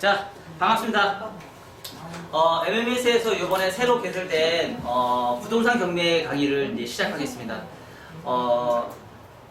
자, 반갑습니다. 어, MMS에서 이번에 새로 개설된 어, 부동산 경매 강의를 이제 시작하겠습니다. 어,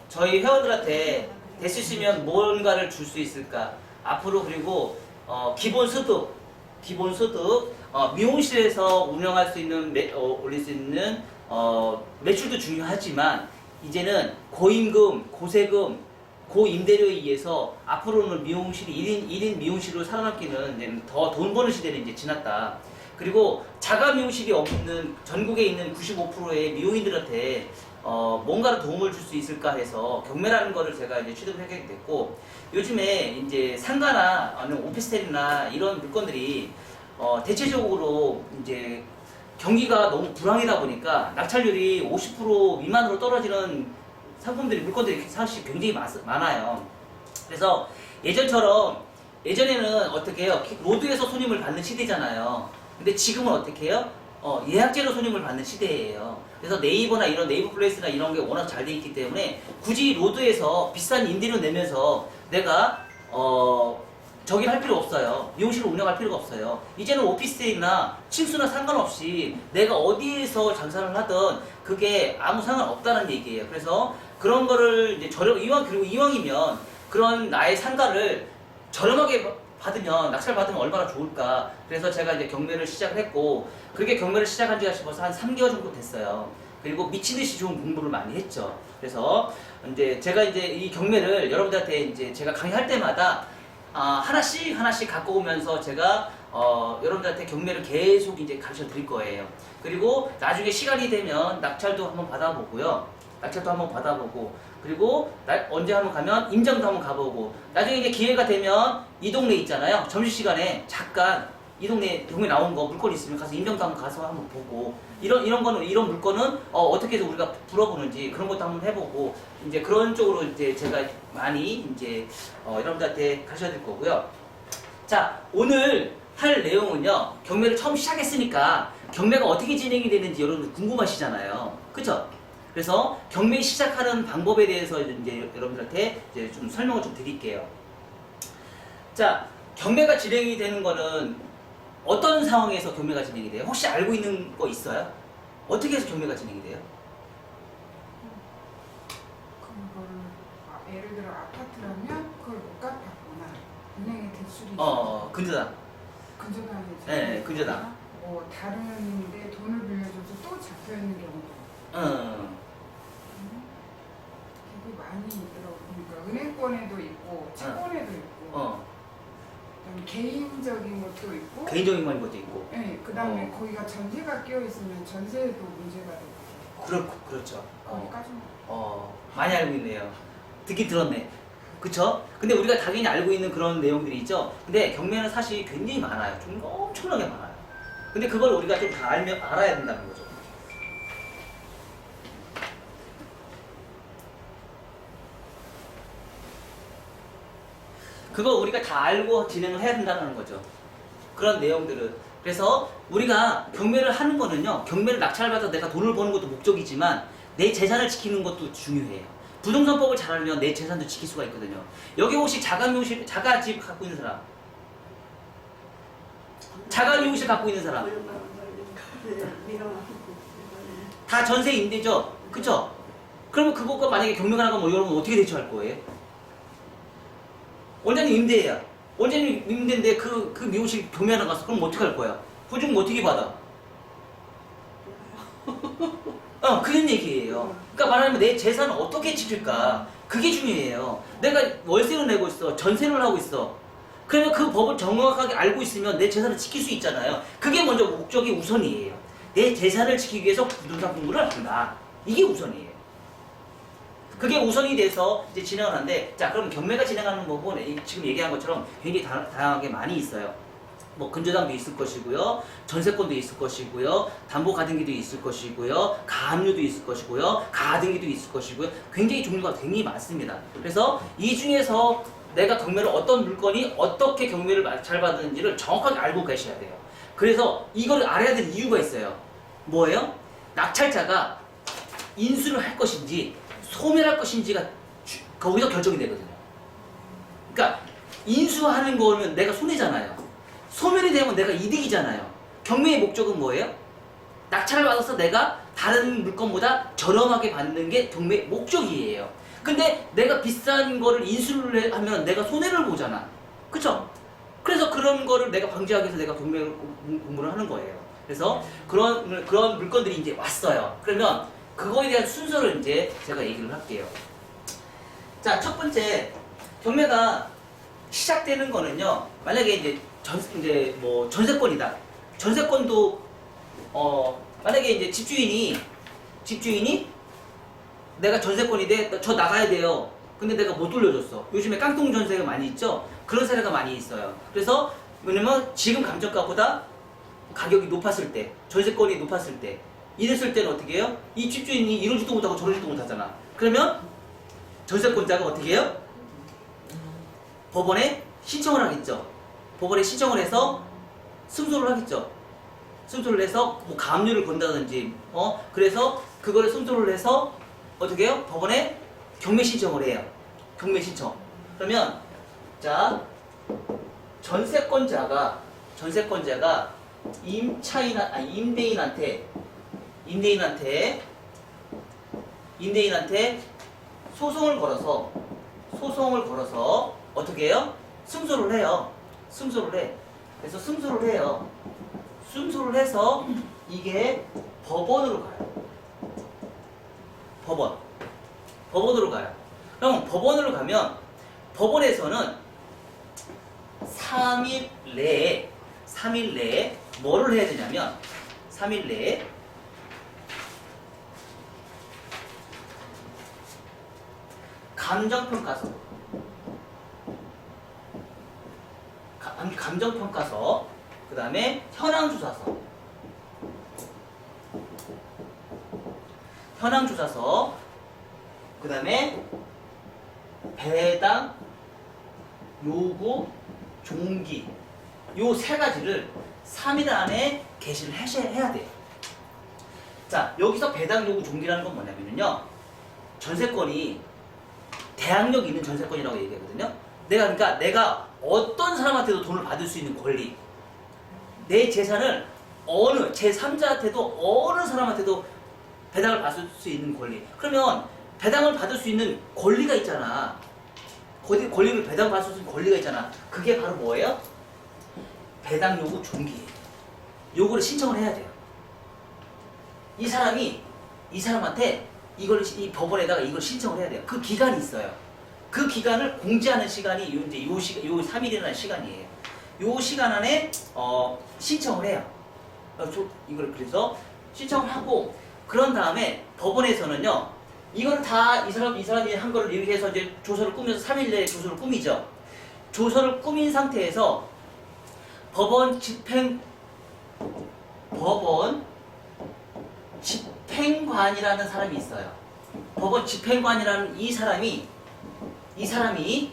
저희 회원들한테 있으면 뭔가를 줄 수 있을까? 앞으로 그리고 어, 기본 소득, 기본 소득, 어, 미용실에서 운영할 수 있는 매, 어, 올릴 수 있는 어, 매출도 중요하지만 이제는 고임금, 고세금, 고 임대료에 의해서 앞으로는 미용실이 1인, 1인 미용실로 살아남기는 더 돈 버는 시대는 이제 지났다. 그리고 자가 미용실이 없는 전국에 있는 95%의 미용인들한테 어, 뭔가를 도움을 줄 수 있을까 해서 경매라는 거를 제가 이제 취득을 하게 됐고 요즘에 이제 상가나 아니면 오피스텔이나 이런 물건들이 어, 대체적으로 이제 경기가 너무 불황이다 보니까 낙찰률이 50% 미만으로 떨어지는 상품들이 물건들이 사실 굉장히 많, 많아요. 그래서 예전처럼 예전에는 어떻게 해요? 로드에서 손님을 받는 시대잖아요. 근데 지금은 어떻게 해요? 어, 예약제로 손님을 받는 시대예요. 그래서 네이버나 이런 네이버 플레이스나 이런 게 워낙 잘 돼 있기 때문에 굳이 로드에서 비싼 임대료 내면서 내가 어 저기 할 필요 없어요. 미용실을 운영할 필요가 없어요. 이제는 오피스텔이나 층수나 상관없이 내가 어디에서 장사를 하든 그게 아무 상관없다는 얘기예요. 그래서 그런 거를 이제 저렴 이왕 그리고 이왕이면 그런 나의 상가를 저렴하게 받으면 낙찰 받으면 얼마나 좋을까. 그래서 제가 이제 경매를 시작했고 그렇게 경매를 시작한 지가 벌써 한 3개월 정도 됐어요. 그리고 미친 듯이 좋은 공부를 많이 했죠. 그래서 이제 제가 이제 이 경매를 여러분들한테 이제 제가 강의할 때마다 아, 하나씩 하나씩 갖고 오면서 제가 어, 여러분들한테 경매를 계속 이제 가르쳐 드릴 거예요. 그리고 나중에 시간이 되면 낙찰도 한번 받아보고요. 낙찰도 한번 받아보고 그리고 나- 언제 한번 가면 임장도 한번 가보고 나중에 이제 기회가 되면 이 동네 있잖아요. 점심시간에 잠깐 이 동네 동네 나온 거 물건 있으면 가서 임장도 한번 가서 한번 보고 이런 이런 거는 이런 물건은 어, 떻게 해서 우리가 풀어보는지 그런 것도 한번 해보고 이제 그런 쪽으로 이제 제가 많이 이제 어, 여러분들한테 가르쳐 드릴 거고요. 자 오늘 할 내용은요 경매를 처음 시작했으니까 경매가 어떻게 진행이 되는지 여러분들 궁금하시잖아요. 그쵸? 그래서 경매 시작하는 방법에 대해서 이제 여러분들한테 이제 좀 설명을 좀 드릴게요. 자, 경매가 진행이 되는 거는 어떤 상황에서 경매가 진행이 돼요? 혹시 알고 있는 거 있어요? 어떻게 해서 경매가 진행이 돼요? 그거를 아, 예를 들어 아파트라면 그걸 못 갚았거나 은행에 대출이 어, 근저당. 근저당이 네, 네, 근저당. 뭐 다른데 돈을 빌려줘서 또 잡혀 있는 경우도 어, 되게 많이 있더라고 보니까 은행권에도 있고 채권에도 있고 어, 그다음에 개인적인 것도 있고 개인적인 것도 있고. 네, 그 다음에 어. 거기가 전세가 끼어 있으면 전세도 문제가 되고 그렇고, 그렇죠. 어. 거기까지 어, 많이 알고 있네요. 듣긴 들었네. 그쵸? 근데 우리가 당연히 알고 있는 그런 내용들이 있죠? 근데 경매는 사실 굉장히 많아요. 좀 엄청나게 많아요. 근데 그걸 우리가 좀 다 알면, 알아야 된다는 거죠. 그거 우리가 다 알고 진행을 해야 된다는 거죠. 그런 내용들은. 그래서 우리가 경매를 하는 거는요, 경매를 낙찰 받아 내가 돈을 버는 것도 목적이지만 내 재산을 지키는 것도 중요해요. 부동산법을 잘 알면 내 재산도 지킬 수가 있거든요. 여기 혹시 자가 미용실, 자가 집 갖고 있는 사람? 자가 미용실 갖고 있는 사람? 다 전세 임대죠? 그쵸? 그러면 그것과 만약에 경매가 나가면 여러분 어떻게 대처할 거예요? 원장님 임대야. 원장님 임대인데 그, 그 미용실 경매 나갔어. 그럼 어떻게 할 거야? 보증금 어떻게 받아? 어, 그런 얘기예요. 그러니까 말하면 내 재산을 어떻게 지킬까? 그게 중요해요. 내가 월세를 내고 있어. 전세를 하고 있어. 그러면 그 법을 정확하게 알고 있으면 내 재산을 지킬 수 있잖아요. 그게 먼저 목적이 우선이에요. 내 재산을 지키기 위해서 부동산 공부를 한다. 이게 우선이에요. 그게 우선이 돼서 이제 진행을 하는데, 자, 그럼 경매가 진행하는 이- 지금 얘기한 것처럼 굉장히 다, 다양하게 많이 있어요. 뭐 근저당도 있을 것이고요, 전세권도 있을 것이고요, 담보 가등기도 있을 것이고요, 가압류도 있을 것이고요, 가등기도 있을 것이고요. 굉장히 종류가 굉장히 많습니다. 그래서 이 중에서 내가 경매를 어떤 물건이 어떻게 경매를 마- 잘 받는지를 정확하게 알고 계셔야 돼요. 그래서 이거를 알아야 될 이유가 있어요. 뭐예요? 낙찰자가 인수를 할 것인지 소멸할 것인지가 주- 거기서 결정이 되거든요. 그러니까 인수하는 거는 내가 손해잖아요. 소멸이 되면 내가 이득이잖아요. 경매의 목적은 뭐예요? 낙찰을 받아서 내가 다른 물건보다 저렴하게 받는 게 경매 목적이에요. 근데 내가 비싼 거를 인수를 해- 하면 내가 손해를 보잖아. 그쵸? 그래서 그런 거를 내가 방지하기 위해서 내가 경매 공- 공부를 하는 거예요. 그래서 그런, 그런 물건들이 이제 왔어요. 그러면 그거에 대한 순서를 이제 제가 얘기를 할게요. 자, 첫 번째, 경매가 시작되는 거는요, 만약에 이제 전, 이제 뭐 전세권이다. 전세권도, 어, 만약에 이제 집주인이, 집주인이 내가 전세권인데 저 나가야 돼요. 근데 내가 못 돌려줬어. 요즘에 깡통 전세가 많이 있죠? 그런 사례가 많이 있어요. 그래서, 왜냐면 지금 감정가보다 가격이 높았을 때, 전세권이 높았을 때, 이랬을 때는 어떻게 해요? 이 집주인이 이러지도 못하고 저러지도 못하잖아. 그러면 전세권자가 어떻게 해요? 법원에 신청을 하겠죠. 법원에 신청을 해서 승소를 하겠죠. 승소를 해서 뭐 가압류를 건다든지 어 그래서 그거를 승소를 해서 어떻게 해요? 법원에 경매 신청을 해요. 경매 신청. 그러면 자 전세권자가 전세권자가 임차인 아니 임대인한테 임대인한테 임대인한테 소송을 걸어서 소송을 걸어서 어떻게 해요? 승소를 해요. 승소를 해. 그래서 승소를 해요. 승소를 해서 이게 법원으로 가요. 법원. 법원으로 가요. 그럼 법원으로 가면 법원에서는 3일 내에 3일 내에 뭐를 해야 되냐면 3일 내에 감정평가서. 감- 감정평가서. 그 다음에 현황조사서. 현황조사서. 그 다음에 배당 요구 종기. 요 세 가지를 3일 안에 게시를 해야 돼요. 자 여기서 배당 요구 종기라는 건 뭐냐면요. 전세권이 대항력 있는 전세권이라고 얘기하거든요. 내가 그러니까 내가 어떤 사람한테도 돈을 받을 수 있는 권리, 내 재산을 어느 제 3자한테도 어느 사람한테도 배당을 받을 수 있는 권리. 그러면 배당을 받을 수 있는 권리가 있잖아. 권리, 권리를 배당 받을 수 있는 권리가 있잖아. 그게 바로 뭐예요? 배당 요구 종기예요. 요거를 신청을 해야 돼요. 이 사람이 이 사람한테 이걸 시- 이 법원에다가 이걸 신청을 해야 돼요. 그 기간이 있어요. 그 기간을 공지하는 시간이 요 이제 요 시간 요 3일이라는 시간이에요. 요 시간 안에 어 신청을 해요. 어, 저, 이걸 그래서 신청을 하고 그런 다음에 법원에서는요. 이걸 다이 사람 이 사람이 한 거를 이렇게 해서 이제 조서를 꾸면서 3일 내에 조서를 꾸미죠. 조서를 꾸민 상태에서 법원 집행 법원 집행관이라는 사람이 있어요. 법원 집행관이라는 이 사람이 이 사람이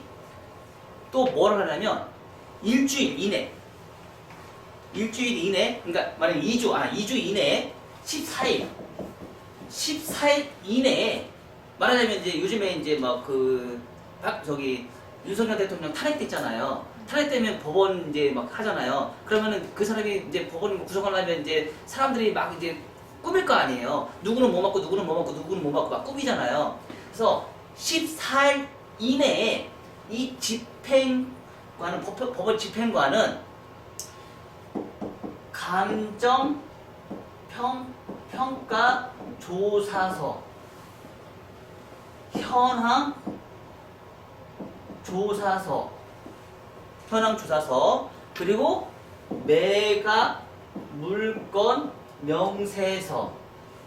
또 뭐를 하냐면 일주일 이내 일주일 이내 그러니까 만약 2주 아 2주 이내에 14일 14일 이내에 말하자면 이제 요즘에 이제 막그 저기 윤석열 대통령 탄핵됐잖아요. 탄핵되면 법원 이제 막 하잖아요. 그러면은 그 사람이 이제 법원 구성하려면 이제 사람들이 막 이제 꾸밀 거 아니에요. 누구는 뭐 맞고 누구는 뭐 맞고 누구는 뭐 맞고 막 꾸미잖아요. 그래서 14일 이내에 이 집행관은 법- 법원 집행관은 감정 평 평가 조사서 현황 조사서 현황 조사서 그리고 매각 물건 명세서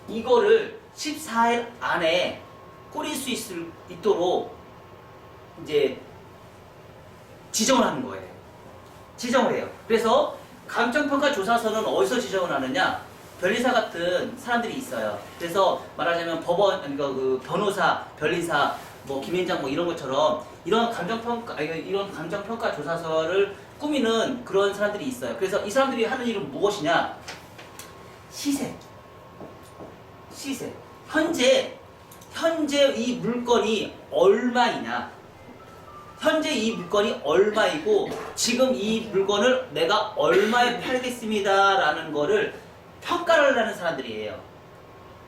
이거를 14일 안에 꾸릴 수 있을, 있도록 이제 지정을 하는 거예요. 지정을 해요. 그래서 감정평가 조사서는 어디서 지정을 하느냐? 변리사 같은 사람들이 있어요. 그래서 말하자면 법원, 그러니까 그 변호사, 변리사, 뭐 김현장 뭐 이런 것처럼 이런 감정평가, 이런 감정평가 조사서를 꾸미는 그런 사람들이 있어요. 그래서 이 사람들이 하는 일은 무엇이냐? 시세. 시세. 현재, 현재 이 물건이 얼마이냐? 현재 이 물건이 얼마이고 지금 이 물건을 내가 얼마에 팔겠습니다라는 거를 평가를 하는 사람들이에요.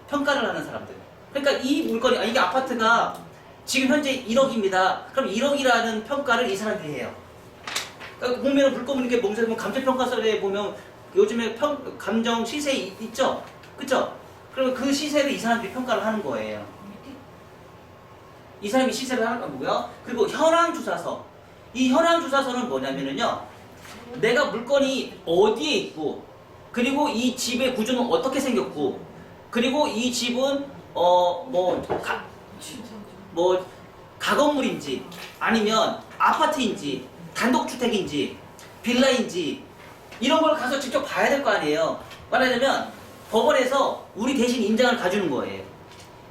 평가를 하는 사람들. 그러니까 이 물건이 아, 이게 아파트가 지금 현재 1억입니다. 그럼 1억이라는 평가를 이 사람들이 해요. 그러니까 보면 물건 보는 게 뭔지 보면 감정 평가서에 보면 요즘에 평 감정 시세 이- 있죠, 그죠? 그러면 그 시세를 이 사람들이 평가를 하는 거예요. 이 사람이 시세를 하는 건 뭐고요? 그리고 현황 조사서. 이 현황 조사서는 뭐냐면은요. 내가 물건이 어디에 있고 그리고 이 집의 구조는 어떻게 생겼고 그리고 이 집은 어뭐 뭐 가건물인지 아니면 아파트인지 단독주택인지 빌라인지 이런 걸 가서 직접 봐야 될 거 아니에요. 말하자면 법원에서 우리 대신 임장을 가주는 거예요.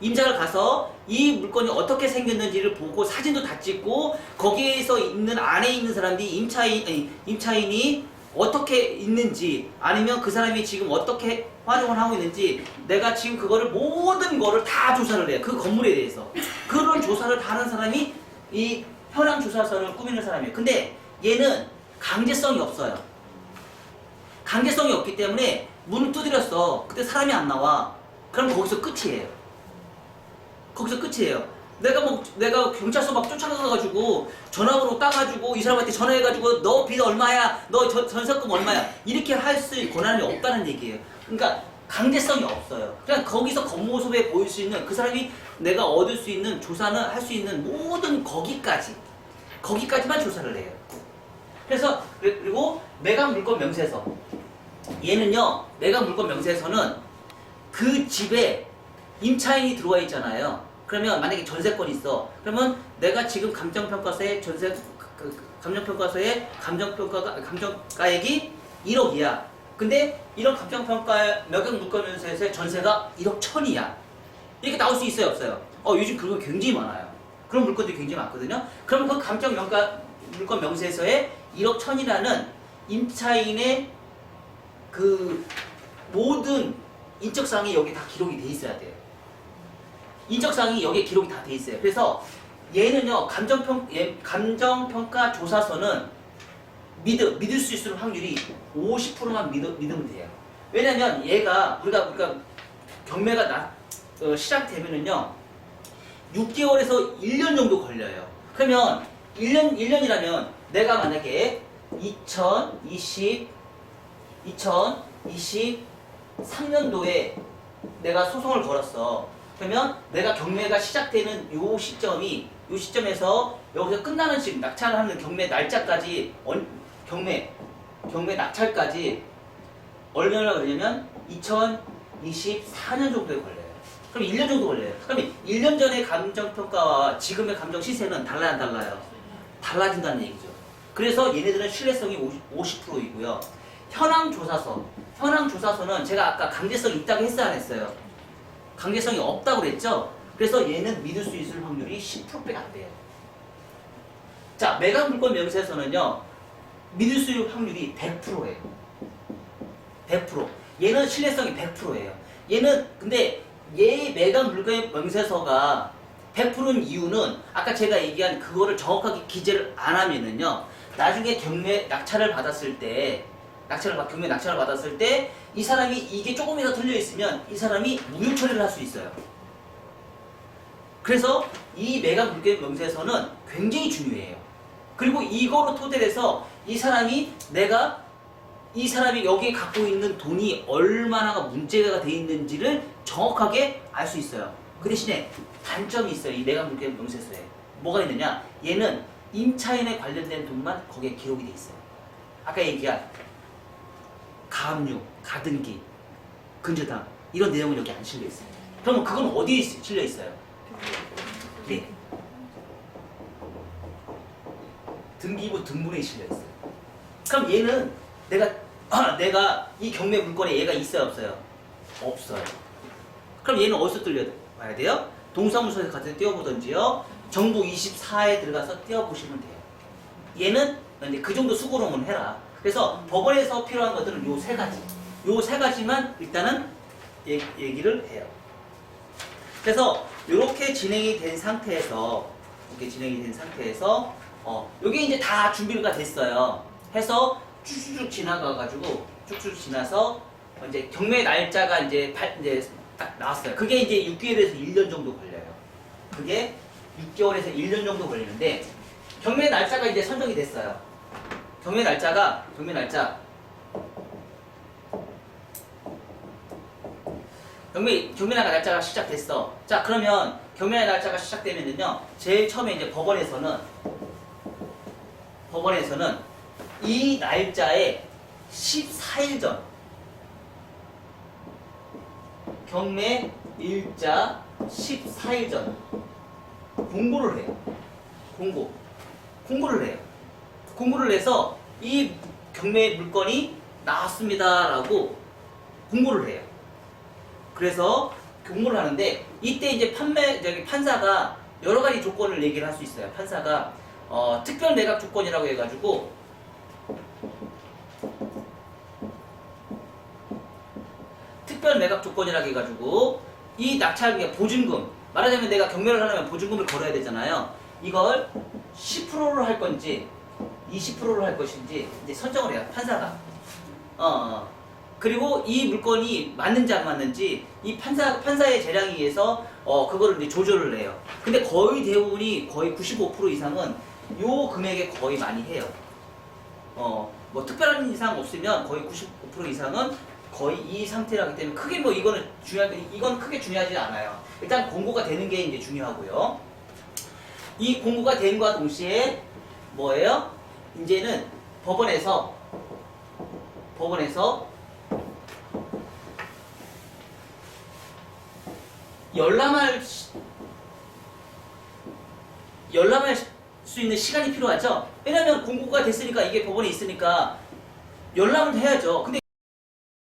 임장을 가서 이 물건이 어떻게 생겼는지를 보고 사진도 다 찍고 거기에서 있는 안에 있는 사람들이 임차인 아니, 임차인이 어떻게 있는지 아니면 그 사람이 지금 어떻게 활용을 하고 있는지 내가 지금 그거를 모든 거를 다 조사를 해요. 그 건물에 대해서. 그런 조사를 다 하는 사람이 이 현황 조사서를 꾸미는 사람이에요. 근데 얘는 강제성이 없어요. 강제성이 없기 때문에 문을 두드렸어. 그때 사람이 안 나와. 그럼 거기서 끝이에요. 거기서 끝이에요. 내가 뭐 내가 경찰서 막 쫓아가가지고 전화번호 따가지고 이 사람한테 전화해가지고 너 빚 얼마야? 너 전- 전세금 얼마야? 이렇게 할수 권한이 없다는 얘기예요. 그러니까 강제성이 없어요. 그냥 거기서 겉모습에 보일 수 있는 그 사람이 내가 얻을 수 있는 조사는 할 수 있는 모든 거기까지 거기까지만 조사를 해요. 그래서 그리- 그리고 매각 물건 명세서 얘는요 매각 물건 명세서는 그 집에 임차인이 들어와 있잖아요. 그러면 만약에 전세권이 있어. 그러면 내가 지금 감정평가서에 전세 그- 그 감정평가서에 감정평가가 감정가액이 1억이야. 근데 이런 감정평가 매각 물건 명세서의 전세가 1억 천이야. 이렇게 나올 수 있어요, 없어요? 어, 요즘 그런 거 굉장히 많아요. 그런 물건들이 굉장히 많거든요. 그럼 그 감정 명가 물건 명세서에 1억 천이라는 임차인의 그 모든 인적사항이 여기 다 기록이 돼 있어야 돼요. 인적사항이 여기에 기록이 다 돼 있어요. 그래서 얘는요, 감정평, 얘, 감정평가 조사서는 믿을, 믿을 수 있을 확률이 50%만 믿, 믿으면 돼요. 왜냐면 얘가, 우리가, 우리가 경매가 나, 어, 시작되면은요, 6개월에서 1년 정도 걸려요. 그러면 1년, 1년이라면 내가 만약에 2020, 2023년도에 내가 소송을 걸었어. 그러면 내가 경매가 시작되는 요 시점이 요 시점에서 여기서 끝나는 시 낙찰하는 경매 날짜까지 언- 경매 경매 낙찰까지 얼마나 걸리냐면 2024년 정도에 걸려요. 그럼 1년 정도 걸려요. 그럼 1년 전의 감정 평가와 지금의 감정 시세는 달라요, 안 달라요? 달라진다는 얘기죠. 그래서 얘네들은 신뢰성이 50%이고요. 현황 조사서. 현황 조사서는 제가 아까 강제성이 있다고 했어요, 안 했어요? 강제성이 없다고 그랬죠? 그래서 얘는 믿을 수 있을 확률이 10%밖에 안 돼요. 자, 매각 물건 명세서는요, 믿을 수 있는 확률이 100%예요. 100%. 얘는 신뢰성이 100%예요. 얘는, 근데 얘 매각 물건 명세서가 100%인 이유는 아까 제가 얘기한 그거를 정확하게 기재를 안 하면은요, 나중에 경매 낙찰을 받았을 때, 낙찰을 받, 경매 낙찰을 받았을 때, 이 사람이 이게 조금이라도 틀려 있으면 이 사람이 무효 처리를 할 수 있어요. 그래서 이 매각 물건 명세서는 굉장히 중요해요. 그리고 이거로 토대로 해서 이 사람이 내가 이 사람이 여기에 갖고 있는 돈이 얼마나가 문제가 돼 있는지를 정확하게 알 수 있어요. 그 대신에 단점이 있어요. 이 매각 물건 명세서에. 뭐가 있느냐? 얘는 임차인에 관련된 돈만 거기에 기록이 돼 있어요. 아까 얘기한 가압류, 가등기, 근저당 이런 내용은 여기 안 실려 있어요. 그러면 그건 어디에 있- 실려 있어요? 네. 등기부 등본에 실려 있어요. 그럼 얘는 내가 아, 내가 이 경매 물건에 얘가 있어요, 없어요? 없어요. 그럼 얘는 어디서 뚫려봐야 돼요? 동사무소에 가서 띄워보던지요. 정부 24에 들어가서 띄워보시면 돼요. 얘는 이제 그 정도 수고로만 해라. 그래서 법원에서 필요한 것들은 요 세 가지. 요 세 가지만 일단은 얘- 얘기를 해요. 그래서 이렇게 진행이 된 상태에서 이렇게 진행이 된 상태에서 어, 요게 이제 다 준비가 됐어요. 해서 쭉쭉쭉 지나가가지고 쭉쭉 지나서 이제 경매 날짜가 이제 발, 이제 딱 나왔어요. 그게 이제 6개월에서 1년 정도 걸려요. 그게 6개월에서 1년 정도 걸리는데 경매 날짜가 이제 선정이 됐어요. 경매 날짜가 경매 날짜 경매 경매 날짜가 시작됐어. 자 그러면 경매 날짜가 시작되면은요 제일 처음에 이제 법원에서는 법원에서는 이 날짜에 14일 전 경매 일자 14일 전 공고를 해요. 공고. 공고를 해요. 공고를 해서 이 경매 물건이 나왔습니다라고 공고를 해요. 그래서 공고를 하는데 이때 이제 판매 저기 판사가 여러 가지 조건을 얘기를 할 수 있어요. 판사가 어, 특별 매각 조건이라고 해가지고 특별 매각 조건이라고 해가지고 이 낙찰 보증금 말하자면 내가 경매를 하려면 보증금을 걸어야 되잖아요. 이걸 10%로 할 건지 20%로 할 것인지 이제 선정을 해요. 판사가. 어, 어. 그리고 이 물건이 맞는지 안 맞는지 이 판사 판사의 재량에 의해서 어 그거를 이제 조절을 해요. 근데 거의 대부분이 거의 95% 이상은 요 금액에 거의 많이 해요. 어 뭐 특별한 이상 없으면 거의 95% 이상은 거의 이 상태라기 때문에 크게 뭐 이거는 중요한 이건 크게 중요하지 않아요. 일단 공고가 되는 게 이제 중요하고요. 이 공고가 된과 동시에 뭐예요? 이제는 법원에서 법원에서 열람할 시- 열람할 수 있는 시간이 필요하죠. 왜냐하면 공고가 됐으니까 이게 법원에 있으니까 열람을 해야죠. 근데